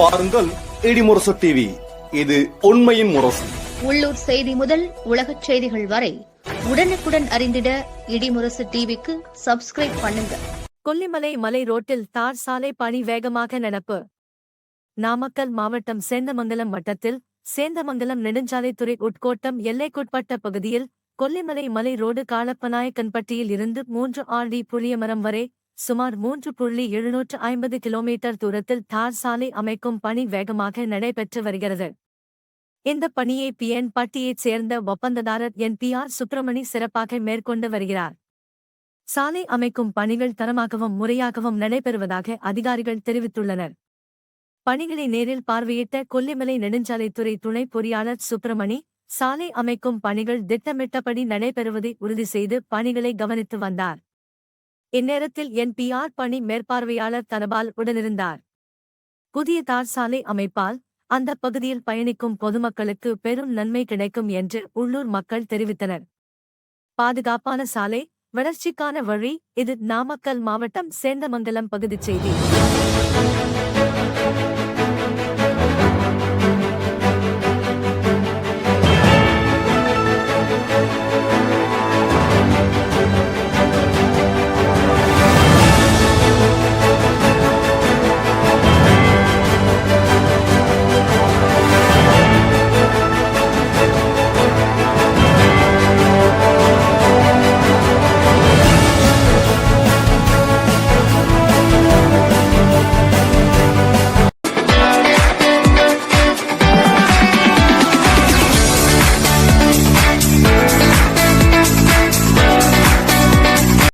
பாருங்கள் இடிமுரசு டிவி இது உண்மையின் முரசு. உள்ளூர் செய்தி முதல் உலகச் செய்திகள் வரை உடனுக்குடன் அறிந்திட இடிமுரசு டிவிக்கு சப்ஸ்கிரைப் பண்ணுங்க. கொல்லிமலை மலை ரோட்டில் தார் சாலை பணி வேகமாக நடப்பு. நாமக்கல் மாவட்டம் சேந்தமங்கலம் வட்டத்தில் சேந்தமங்கலம் நெடுஞ்சாலைத்துறை உட்கோட்டம் எல்லைக்குட்பட்ட பகுதியில் கொல்லிமலை மலை ரோடு காலப்பநாயக்கன்பட்டியில் இருந்து மூன்று ஆர்டி புளியமரம் வரை சுமார் மூன்று புள்ளி எழுநூற்று ஐம்பது கிலோமீட்டர் தூரத்தில் தார் சாலை அமைக்கும் பணி வேகமாக நடைபெற்று வருகிறது. இந்த பணியை பிஎன் பட்டியைச் சேர்ந்த ஒப்பந்ததாரர் என். பி. ஆர். சுப்பிரமணி சிறப்பாக மேற்கொண்டு வருகிறார். சாலை அமைக்கும் பணிகள் தரமாகவும் முறையாகவும் நடைபெறுவதாக அதிகாரிகள் தெரிவித்துள்ளனர். பணிகளை நேரில் பார்வையிட்ட கொல்லிமலை நெடுஞ்சாலைத்துறை துணை பொறியாளர் சுப்பிரமணி சாலை அமைக்கும் பணிகள் திட்டமிட்டபடி நடைபெறுவதை உறுதி செய்து பணிகளை கவனித்து வந்தார். இந்நேரத்தில் என் பி ஆர் பணி மேற்பார்வையாளர் தனபால் உடனிருந்தார். புதிய தார் சாலை அமைப்பால் அந்த பகுதியில் பயணிக்கும் பொதுமக்களுக்கு பெரும் நன்மை கிடைக்கும் என்று உள்ளூர் மக்கள் தெரிவித்தனர். பாதுகாப்பான சாலை வளர்ச்சிக்கான வழி இது நாமக்கல் மாவட்டம் சேந்தமங்கலம் பகுதி செய்தி.